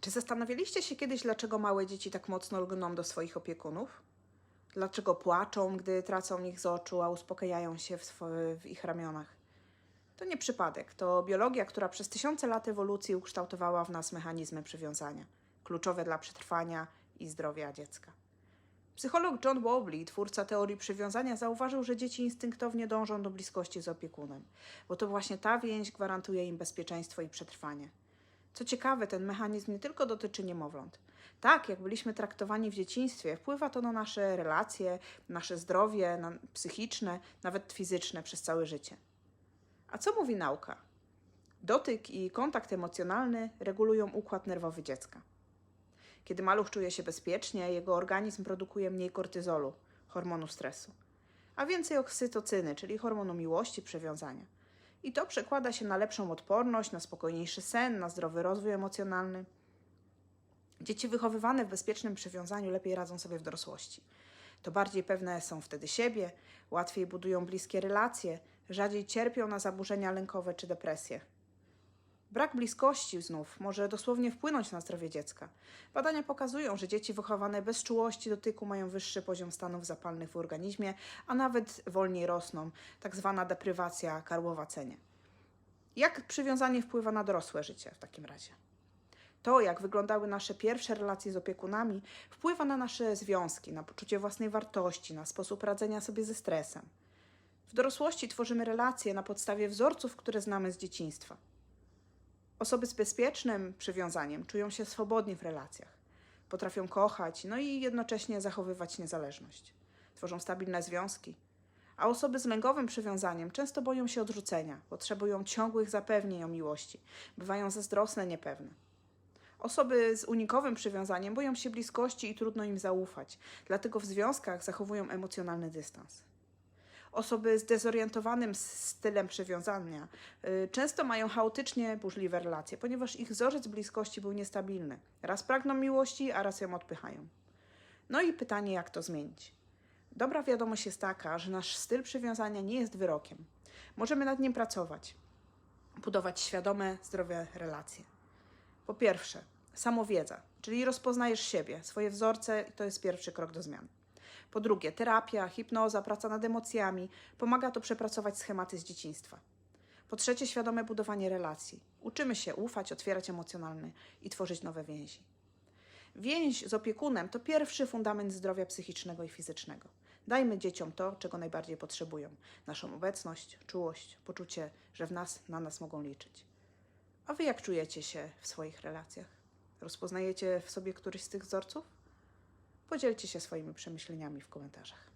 Czy zastanawialiście się kiedyś, dlaczego małe dzieci tak mocno lgną do swoich opiekunów? Dlaczego płaczą, gdy tracą ich z oczu, a uspokajają się w, w ich ramionach? To nie przypadek. To biologia, która przez tysiące lat ewolucji ukształtowała w nas mechanizmy przywiązania, kluczowe dla przetrwania i zdrowia dziecka. Psycholog John Bowlby, twórca teorii przywiązania, zauważył, że dzieci instynktownie dążą do bliskości z opiekunem, bo to właśnie ta więź gwarantuje im bezpieczeństwo i przetrwanie. Co ciekawe, ten mechanizm nie tylko dotyczy niemowląt. Tak, jak byliśmy traktowani w dzieciństwie, wpływa to na nasze relacje, nasze zdrowie na psychiczne, nawet fizyczne przez całe życie. A co mówi nauka? Dotyk i kontakt emocjonalny regulują układ nerwowy dziecka. Kiedy maluch czuje się bezpiecznie, jego organizm produkuje mniej kortyzolu, hormonu stresu, a więcej oksytocyny, czyli hormonu miłości, przywiązania. I to przekłada się na lepszą odporność, na spokojniejszy sen, na zdrowy rozwój emocjonalny. Dzieci wychowywane w bezpiecznym przywiązaniu lepiej radzą sobie w dorosłości. To bardziej pewne są wtedy siebie, łatwiej budują bliskie relacje, rzadziej cierpią na zaburzenia lękowe czy depresję. Brak bliskości znów może dosłownie wpłynąć na zdrowie dziecka. Badania pokazują, że dzieci wychowane bez czułości dotyku mają wyższy poziom stanów zapalnych w organizmie, a nawet wolniej rosną, tak zwana deprywacja karłowacenie. Jak przywiązanie wpływa na dorosłe życie w takim razie? To, jak wyglądały nasze pierwsze relacje z opiekunami, wpływa na nasze związki, na poczucie własnej wartości, na sposób radzenia sobie ze stresem. W dorosłości tworzymy relacje na podstawie wzorców, które znamy z dzieciństwa. Osoby z bezpiecznym przywiązaniem czują się swobodnie w relacjach, potrafią kochać, no i jednocześnie zachowywać niezależność. Tworzą stabilne związki. A osoby z lękowym przywiązaniem często boją się odrzucenia, potrzebują ciągłych zapewnień o miłości, bywają zazdrosne, niepewne. Osoby z unikowym przywiązaniem boją się bliskości i trudno im zaufać, dlatego w związkach zachowują emocjonalny dystans. Osoby z dezorientowanym stylem przywiązania y, często mają chaotycznie burzliwe relacje, ponieważ ich wzorzec bliskości był niestabilny. Raz pragną miłości, a raz ją odpychają. No i pytanie, jak to zmienić? Dobra wiadomość jest taka, że nasz styl przywiązania nie jest wyrokiem. Możemy nad nim pracować, budować świadome, zdrowe relacje. Po pierwsze, samowiedza, czyli rozpoznajesz siebie, swoje wzorce i to jest pierwszy krok do zmian. Po drugie, terapia, hipnoza, praca nad emocjami pomaga to przepracować schematy z dzieciństwa. Po trzecie, świadome budowanie relacji. Uczymy się ufać, otwierać emocjonalnie i tworzyć nowe więzi. Więź z opiekunem to pierwszy fundament zdrowia psychicznego i fizycznego. Dajmy dzieciom to, czego najbardziej potrzebują: naszą obecność, czułość, poczucie, że w nas, na nas mogą liczyć. A wy jak czujecie się w swoich relacjach? Rozpoznajecie w sobie któryś z tych wzorców? Podzielcie się swoimi przemyśleniami w komentarzach.